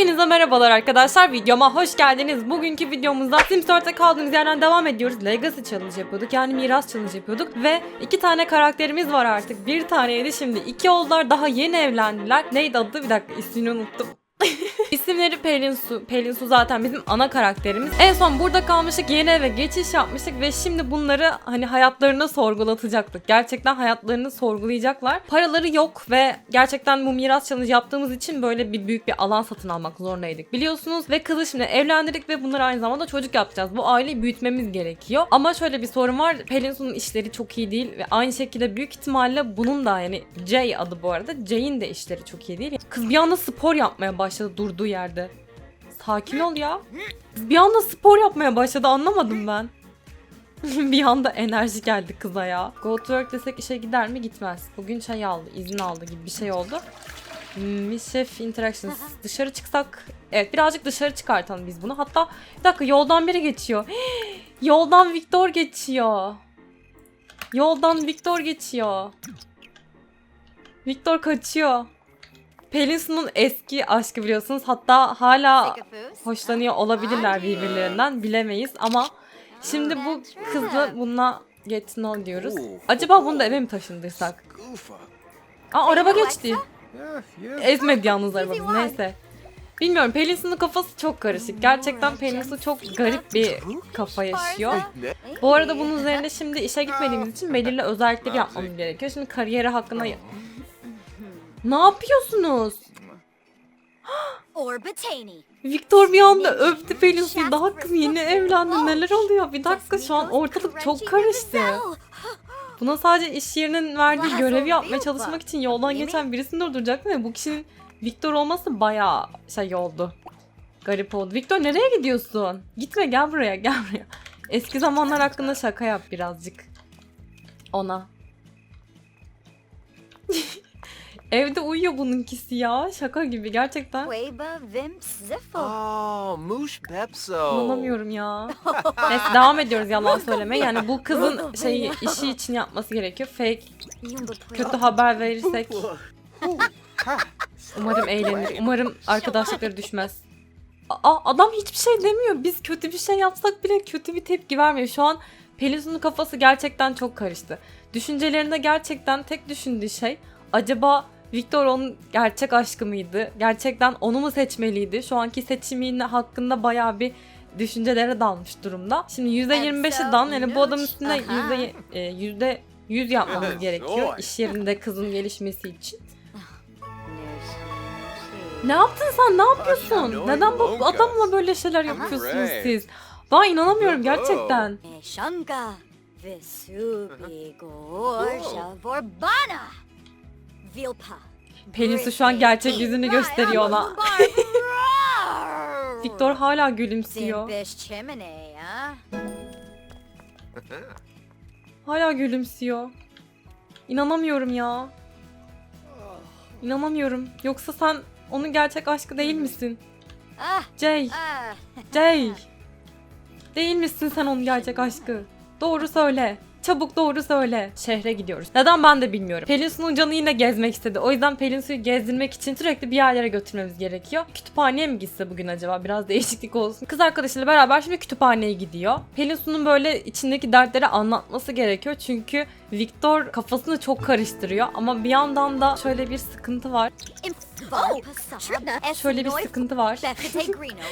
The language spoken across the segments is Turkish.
Hepinize merhabalar arkadaşlar. Videoma hoş geldiniz. Bugünkü videomuzda Sims 4'te kaldığımız yerden devam ediyoruz. Legacy Challenge yapıyorduk. Yani miras challenge yapıyorduk. Ve iki tane karakterimiz var artık. Bir taneydi şimdi. iki oldular. Daha yeni evlendiler. Neydi adı? Bir dakika ismini unuttum. İsimleri Pelin Su. Pelin Su zaten bizim ana karakterimiz. En son burada kalmıştık. Yeni eve geçiş yapmıştık ve şimdi bunları hani hayatlarını sorgulatacaktık. Gerçekten hayatlarını sorgulayacaklar. Paraları yok ve gerçekten bu miras challenge yaptığımız için böyle bir büyük bir alan satın almak zorundaydık biliyorsunuz. Ve kızı şimdi evlendirdik ve bunları aynı zamanda çocuk yapacağız. Bu aileyi büyütmemiz gerekiyor. Ama şöyle bir sorun var. Pelin Su'nun işleri çok iyi değil ve aynı şekilde büyük ihtimalle bunun da yani Jay adı bu arada. Jay'in de işleri çok iyi değil. Kız bir anda spor yapmaya başladı durduğu yerde. Sakin ol ya. Bir anda spor yapmaya başladı anlamadım ben. bir anda enerji geldi kıza ya. Go to work desek işe gider mi? Gitmez. Bugün şey aldı, izin aldı gibi bir şey oldu. Mischief Interactions. Dışarı çıksak... Evet birazcık dışarı çıkartalım biz bunu. Hatta bir dakika yoldan biri geçiyor. yoldan Victor geçiyor. Yoldan Victor geçiyor. Victor kaçıyor. Pelin Su'nun eski aşkı biliyorsunuz. Hatta hala hoşlanıyor olabilirler birbirlerinden bilemeyiz ama şimdi bu kızla bununla get to know diyoruz. Acaba bunu da eve mi taşındırsak? Aa araba geçti. Ezmedi yalnız arabamız neyse. Bilmiyorum Pelin Su'nun kafası çok karışık. Gerçekten Pelin Su çok garip bir kafa yaşıyor. Bu arada bunun üzerine şimdi işe gitmediğimiz için belirli özellikleri yapmamız gerekiyor. Şimdi kariyeri hakkında... Ne yapıyorsunuz? Victor bir anda öptü Pelin Su'yu. Daha kız yeni evlendi. Neler oluyor? Bir dakika şu an ortalık çok karıştı. Buna sadece iş yerinin verdiği görevi yapmaya çalışmak için yoldan geçen birisini durduracaktım ve bu kişinin Victor olması bayağı şey oldu. Garip oldu. Victor nereye gidiyorsun? Gitme gel buraya gel buraya. Eski zamanlar hakkında şaka yap birazcık. Ona. Evde uyuyor bununkisi ya. Şaka gibi gerçekten. Queba Vim Ziffle. Oh, Moosh Pepso. İnanamıyorum ya. Neyse devam ediyoruz yalan söylemeye. Yani bu kızın şeyi işi için yapması gerekiyor. Fake kötü haber verirsek umarım eğlenir. Umarım arkadaşlıkları düşmez. Aa, adam hiçbir şey demiyor. Biz kötü bir şey yapsak bile kötü bir tepki vermiyor. Şu an Pelinsu'nun kafası gerçekten çok karıştı. Düşüncelerinde gerçekten tek düşündüğü şey acaba Victor onun gerçek aşkı mıydı? Gerçekten onu mu seçmeliydi? Şu anki seçiminin hakkında bayağı bir düşüncelere dalmış durumda. Şimdi %25'i dan yani bu adamın üstünde yüzde e, yüzde yüz yapmamız gerekiyor iş yerinde kızın gelişmesi için. Ne yaptın sen? Ne yapıyorsun? Neden bu adamla böyle şeyler yapıyorsunuz siz? Ben inanamıyorum gerçekten. Shanka Visubi Gorsha Vorbana. Vilpa. Pelinsu şu an gerçek yüzünü gösteriyor ona. Victor hala gülümsüyor. Hala gülümsüyor. İnanamıyorum ya. İnanamıyorum. Yoksa sen onun gerçek aşkı değil misin? Ah, Jay, ah. Jay. Değil misin sen onun gerçek aşkı? Doğru söyle. Çabuk doğru söyle. Şehre gidiyoruz. Neden ben de bilmiyorum. Pelin Su'nun canı yine gezmek istedi. O yüzden Pelin Su'yu gezdirmek için sürekli bir yerlere götürmemiz gerekiyor. Kütüphaneye mi gitse bugün acaba? Biraz değişiklik olsun. Kız arkadaşıyla beraber şimdi kütüphaneye gidiyor. Pelin Su'nun böyle içindeki dertleri anlatması gerekiyor. Çünkü Victor kafasını çok karıştırıyor. Ama bir yandan da şöyle bir sıkıntı var. Şöyle bir sıkıntı var.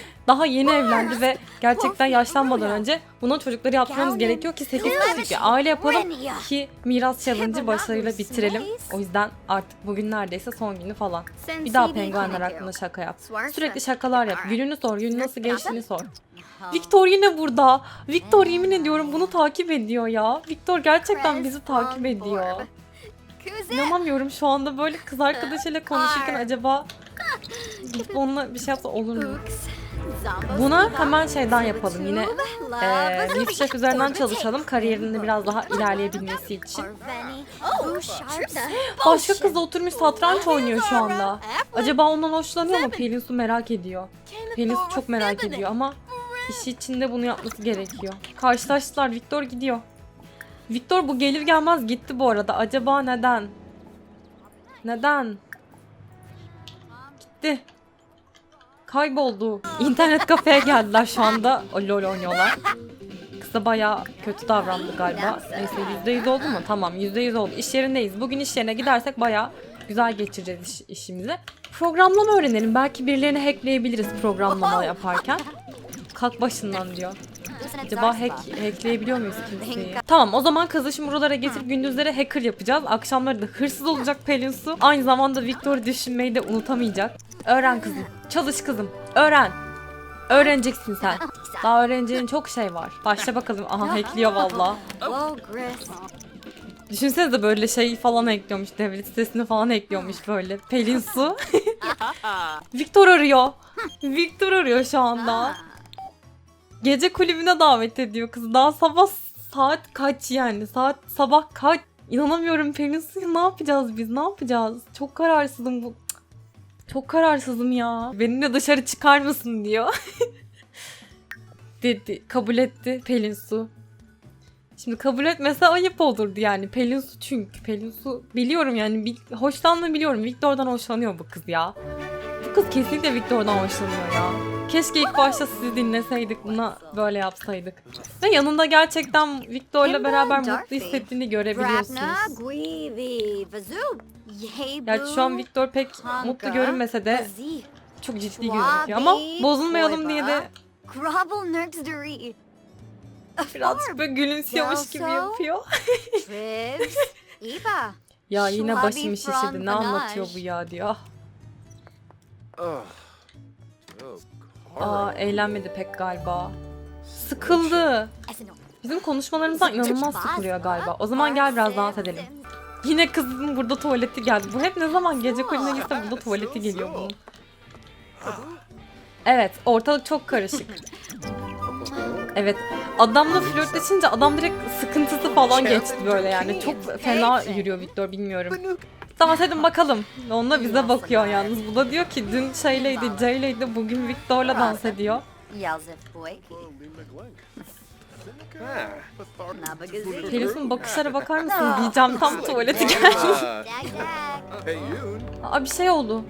Daha yeni evlendi ve gerçekten yaşlanmadan önce buna çocukları yapmamız gerekiyor ki 8 kişilik bir aile yapalım ki miras challenge'ı başarıyla bitirelim. O yüzden artık bugün neredeyse son günü falan. Bir daha penguenler hakkında şaka yap. Sürekli şakalar yap. Gününü sor, günün nasıl geçtiğini sor. Victor yine burada. Victor yemin ediyorum bunu takip ediyor ya. Victor gerçekten bizi takip ediyor. İnanamıyorum şu anda böyle kız arkadaşıyla konuşurken acaba onunla bir şey yapsa olur mu? Buna hemen şeyden yapalım yine eee Lift Chef üzerinden çalışalım kariyerinde biraz daha ilerleyebilmesi için. Başka kız da oturmuş satranç oynuyor şu anda. Acaba ondan hoşlanıyor mu? Pelin Su merak ediyor. Pelin Su çok merak ediyor ama işi içinde bunu yapması gerekiyor. Karşılaştılar. Victor gidiyor. Victor bu gelir gelmez gitti bu arada. Acaba neden? Neden? Gitti. kayboldu. İnternet kafeye geldiler şu anda. Lol oynuyorlar. Kıza bayağı kötü davrandı galiba. Neyse %100 oldu mu? Tamam %100 oldu. İş yerindeyiz. Bugün iş yerine gidersek bayağı güzel geçireceğiz iş- işimizi. Programlama öğrenelim. Belki birilerini hackleyebiliriz programlama yaparken. Kalk başından diyor. Acaba hack, hackleyebiliyor muyuz kimseyi? Tamam o zaman kızı şimdi buralara getirip gündüzleri hacker yapacağız. Akşamları da hırsız olacak Pelin Su. Aynı zamanda Victor düşünmeyi de unutamayacak. Öğren kızım. Çalış kızım. Öğren. Öğreneceksin sen. Daha öğreneceğin çok şey var. Başla bakalım. Aha hackliyor valla. Düşünsenize böyle şey falan ekliyormuş. Devlet sitesini falan ekliyormuş böyle. Pelin Su. Victor arıyor. Victor arıyor şu anda. Gece kulübüne davet ediyor kız. Daha sabah saat kaç yani? Saat sabah kaç? İnanamıyorum Pelin Su. Ne yapacağız biz? Ne yapacağız? Çok kararsızım bu. Çok kararsızım ya. Benimle dışarı çıkar mısın diyor. Dedi. Kabul etti Pelin Su. Şimdi kabul etmese ayıp olurdu yani. Pelin Su çünkü. Pelin Su biliyorum yani. Hoşlandığını biliyorum. Victor'dan hoşlanıyor bu kız ya. Bu kız kesinlikle Victor'dan hoşlanıyor ya. Keşke ilk başta sizi dinleseydik buna böyle yapsaydık. Ve yanında gerçekten Victor'la beraber mutlu hissettiğini görebiliyorsunuz. Gerçi şu an Victor pek mutlu görünmese de çok ciddi gözüküyor. Ama bozulmayalım diye de birazcık böyle gülümsüyormuş gibi yapıyor. Ya yine Şuabi başım şişirdi. Ne anlatıyor bu ya diyor. Aa eğlenmedi pek galiba. Sıkıldı. Bizim konuşmalarımızdan inanılmaz sıkılıyor galiba. O zaman gel biraz dans edelim. Yine kızın burada tuvaleti geldi. Bu hep ne zaman gece kulübüne gitse burada tuvaleti geliyor bunun. Evet, ortalık çok karışık. Evet, adamla flörtleşince adam direkt sıkıntısı falan geçti böyle yani. Çok fena yürüyor Victor bilmiyorum. Dans edin bakalım. Onunla bize bakıyor yalnız. Bu da diyor ki dün şeyleydi, Jay'leydi, bugün Victor'la dans ediyor. Pelin'in bakışlara bakar mısın diyeceğim tam tuvaleti geldi. Ah. Aa bir şey oldu.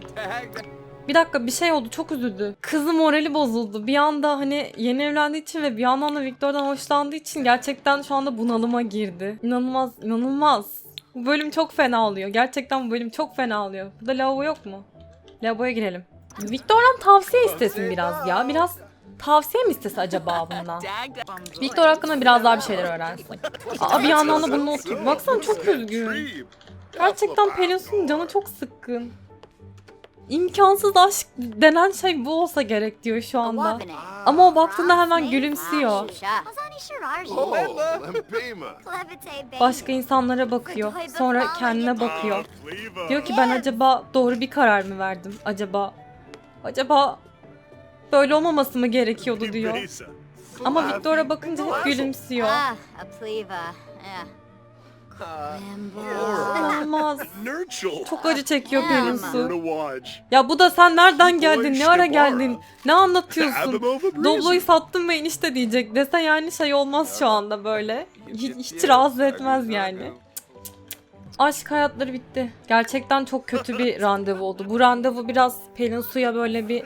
Bir dakika bir şey oldu çok üzüldü. Kızın morali bozuldu. Bir anda hani yeni evlendiği için ve bir yandan da Victor'dan hoşlandığı için gerçekten şu anda bunalıma girdi. İnanılmaz inanılmaz. Bu bölüm çok fena oluyor. Gerçekten bu bölüm çok fena oluyor. Burada lavabo yok mu? Lavaboya girelim. Victor'dan tavsiye istesin biraz ya. Biraz tavsiye mi istese acaba bundan? Victor hakkında biraz daha bir şeyler öğrensin. Aa bir yandan da bununla oturup. Baksana çok üzgün. Gerçekten Pelinsu'nun canı çok sıkkın. İmkansız aşk denen şey bu olsa gerek diyor şu anda. Ama o baktığında hemen gülümsüyor. Oh, Bay. Başka insanlara bakıyor. Sonra kendine bakıyor. Diyor ki ben acaba doğru bir karar mı verdim? Acaba acaba böyle olmaması mı gerekiyordu diyor. Ama Victor'a bakınca hep gülümsüyor. Ah, İnanılmaz. Çok acı çekiyor Ya. Pelinsu. watch. Ya bu da sen nereden geldin? Ne ara geldin? Ne anlatıyorsun? Doblo'yu sattım ve enişte diyecek dese yani şey olmaz şu anda böyle. Hiç, hiç rahatsız etmez yani. Aşk hayatları bitti. Gerçekten çok kötü bir randevu oldu. Bu randevu biraz Pelin Su'ya böyle bir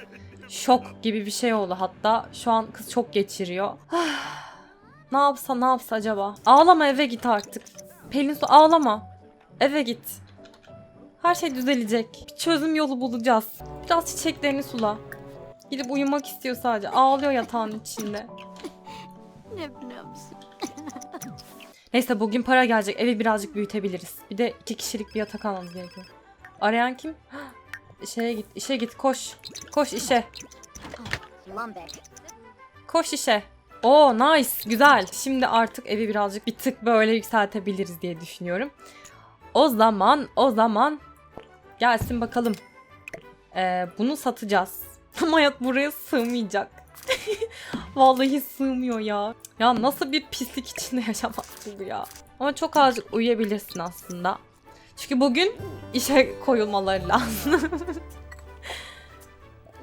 şok gibi bir şey oldu hatta. Şu an kız çok geçiriyor. ne yapsa ne yapsa acaba? Ağlama eve git artık. Pelin Su ağlama. Eve git. Her şey düzelecek. Bir çözüm yolu bulacağız. Biraz çiçeklerini sula. Gidip uyumak istiyor sadece. Ağlıyor yatağın içinde. Nip nips. Neyse bugün para gelecek. Evi birazcık büyütebiliriz. Bir de iki kişilik bir yatak almamız gerekiyor. Arayan kim? Şeye git, işe git, koş. Koş işe. Koş işe. Oo nice, güzel. Şimdi artık evi birazcık bir tık böyle yükseltebiliriz diye düşünüyorum. O zaman, o zaman gelsin bakalım. Ee, bunu satacağız. Ama hayat buraya sığmayacak. Vallahi sığmıyor ya. Ya nasıl bir pislik içinde yaşamazsın bu ya. Ama çok azıcık uyuyabilirsin aslında. Çünkü bugün işe koyulmaları lazım.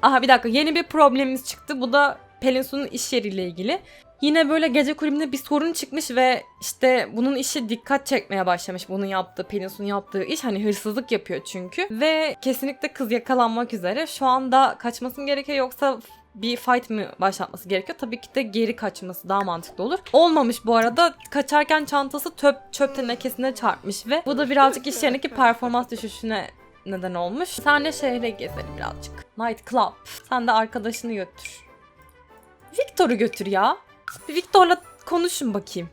Aha bir dakika yeni bir problemimiz çıktı. Bu da Pelinsu'nun iş yeriyle ilgili. Yine böyle gece kulübünde bir sorun çıkmış ve işte bunun işi dikkat çekmeye başlamış. Bunun yaptığı, Pelinsu'nun yaptığı iş hani hırsızlık yapıyor çünkü. Ve kesinlikle kız yakalanmak üzere. Şu anda kaçması mı gerekiyor yoksa bir fight mı başlatması gerekiyor? Tabii ki de geri kaçması daha mantıklı olur. Olmamış bu arada. Kaçarken çantası töp, çöp tenekesine çarpmış ve bu da birazcık iş yerindeki performans düşüşüne neden olmuş. Sen de şehre gezelim birazcık. Night Club. Sen de arkadaşını götür. Victor'u götür ya. Victor'la konuşun bakayım.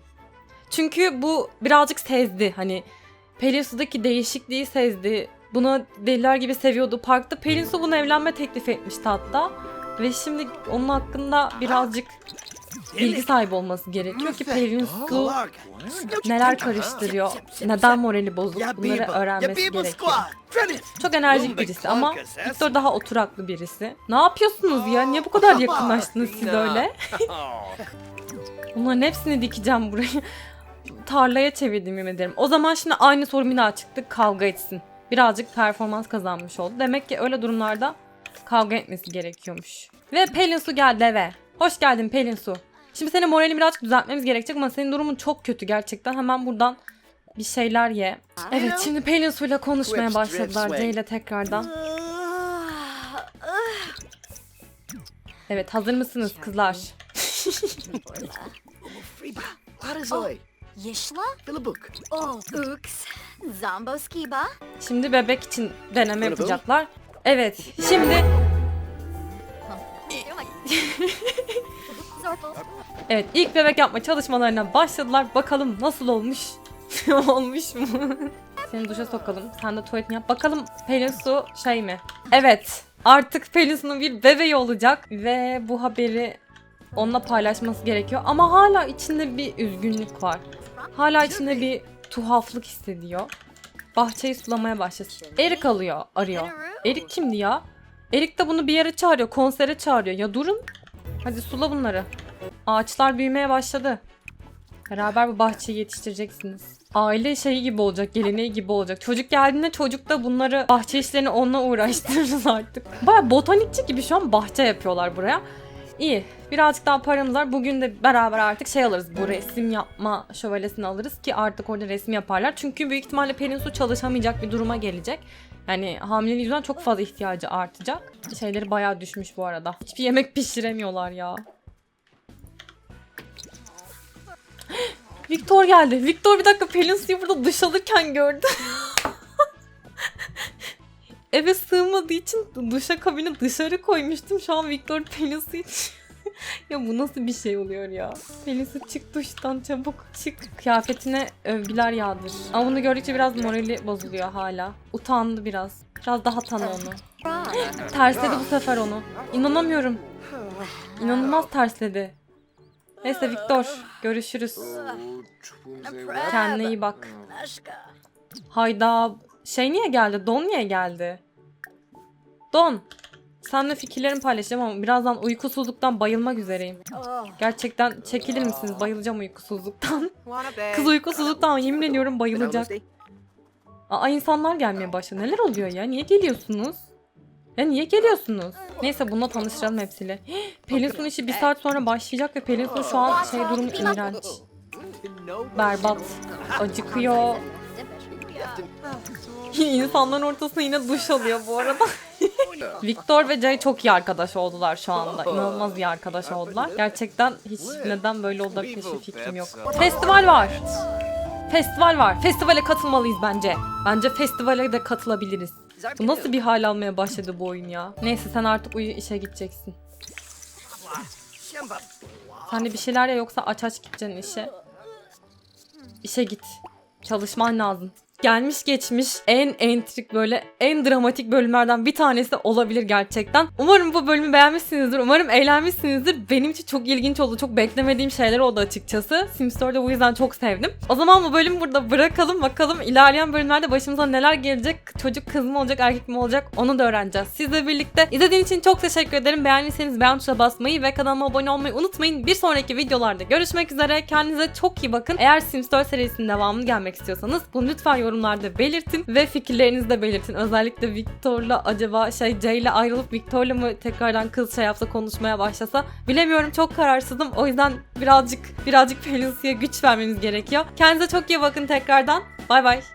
Çünkü bu birazcık sezdi. Hani Pelinsu'daki değişikliği sezdi. Bunu deliler gibi seviyordu. Parkta Pelinsu bunu evlenme teklif etmişti hatta. Ve şimdi onun hakkında birazcık bilgi sahibi olması gerekiyor ki Pelinsu neler karıştırıyor, neden morali bozuk bunları öğrenmesi gerekiyor. Çok enerjik birisi ama Victor daha oturaklı birisi. Ne yapıyorsunuz ya? Niye bu kadar yakınlaştınız siz öyle? Bunların hepsini dikeceğim buraya. Tarlaya çevirdim yemin ederim. O zaman şimdi aynı soru bir daha çıktı. Kavga etsin. Birazcık performans kazanmış oldu. Demek ki öyle durumlarda kavga etmesi gerekiyormuş. Ve Pelin Su geldi eve. Hoş geldin Pelin Su. Şimdi senin moralini birazcık düzeltmemiz gerekecek ama senin durumun çok kötü gerçekten. Hemen buradan bir şeyler ye. Evet şimdi Pelin Su ile konuşmaya başladılar. Jay ile tekrardan. Evet hazır mısınız kızlar? Oh, Skiba? Şimdi bebek için deneme yapacaklar. Evet şimdi. evet ilk bebek yapma çalışmalarına başladılar. Bakalım nasıl olmuş? olmuş mu? Seni duşa sokalım. Sen de tuvaletini yap. Bakalım Pelin Su şey mi? Evet. Artık Pelin Su'nun bir bebeği olacak ve bu haberi onunla paylaşması gerekiyor. Ama hala içinde bir üzgünlük var. Hala içinde bir tuhaflık hissediyor. Bahçeyi sulamaya başlasın. Erik alıyor, arıyor. Erik kimdi ya? Erik de bunu bir yere çağırıyor, konsere çağırıyor. Ya durun. Hadi sula bunları. Ağaçlar büyümeye başladı. Beraber bu bahçeyi yetiştireceksiniz. Aile şeyi gibi olacak, geleneği gibi olacak. Çocuk geldiğinde çocuk da bunları bahçe işlerini onunla uğraştırırız artık. Baya botanikçi gibi şu an bahçe yapıyorlar buraya. İyi. Birazcık daha paramız var. Bugün de beraber artık şey alırız. Bu resim yapma şövalyesini alırız ki artık orada resim yaparlar. Çünkü büyük ihtimalle Pelin Su çalışamayacak bir duruma gelecek. Yani hamileliği yüzünden çok fazla ihtiyacı artacak. Şeyleri bayağı düşmüş bu arada. Hiçbir yemek pişiremiyorlar ya. Victor geldi. Victor bir dakika Pelin Su'yu burada duş alırken gördü. Eve sığmadığı için duşa kabini dışarı koymuştum. Şu an Victor Pelin Su için. Ya bu nasıl bir şey oluyor ya? Pelin Su çık duştan çabuk çık. Kıyafetine övgüler yağdır. Ama bunu gördükçe biraz morali bozuluyor hala. Utandı biraz. Biraz daha tanı onu. Tersledi bu sefer onu. İnanamıyorum. İnanılmaz tersledi. Neyse Victor görüşürüz. Kendine iyi bak. Hayda. Şey niye geldi? Don niye geldi? Don. Seninle fikirlerimi paylaşacağım ama birazdan uykusuzluktan bayılmak üzereyim. Oh. Gerçekten çekilir misiniz? Bayılacağım uykusuzluktan. Kız uykusuzluktan yemin ediyorum bayılacak. Aa insanlar gelmeye başladı. Neler oluyor ya? Niye geliyorsunuz? Ya niye geliyorsunuz? Neyse bununla tanıştıralım hepsiyle. Pelin Su'nun işi bir saat sonra başlayacak ve Pelin Su şu an şey durum iğrenç. Berbat. Acıkıyor. İnsanların ortasında yine duş alıyor bu arada. Victor ve Jay çok iyi arkadaş oldular şu anda. İnanılmaz iyi arkadaş oldular. Gerçekten hiç neden böyle oldu hiçbir fikrim yok. Festival var. Festival var. Festivale katılmalıyız bence. Bence festivale de katılabiliriz. Bu nasıl bir hal almaya başladı bu oyun ya? Neyse sen artık uyu işe gideceksin. Sen de bir şeyler ya yoksa aç aç gideceksin işe. İşe git. Çalışman lazım. Gelmiş geçmiş en entrik böyle en dramatik bölümlerden bir tanesi olabilir gerçekten. Umarım bu bölümü beğenmişsinizdir. Umarım eğlenmişsinizdir. Benim için çok ilginç oldu. Çok beklemediğim şeyler oldu açıkçası. Sims 4'ü bu yüzden çok sevdim. O zaman bu bölümü burada bırakalım. Bakalım ilerleyen bölümlerde başımıza neler gelecek. Çocuk kız mı olacak erkek mi olacak onu da öğreneceğiz. Sizle birlikte izlediğiniz için çok teşekkür ederim. Beğendiyseniz beğen tuşuna basmayı ve kanalıma abone olmayı unutmayın. Bir sonraki videolarda görüşmek üzere. Kendinize çok iyi bakın. Eğer Sims 4 serisinin devamını gelmek istiyorsanız bunu lütfen yorumlarda belirtin ve fikirlerinizi de belirtin. Özellikle Victor'la acaba şey Jay ile ayrılıp Victor'la mı tekrardan kız şey yapsa konuşmaya başlasa bilemiyorum çok kararsızım. O yüzden birazcık birazcık Felicita'ya güç vermemiz gerekiyor. Kendinize çok iyi bakın tekrardan. Bay bay.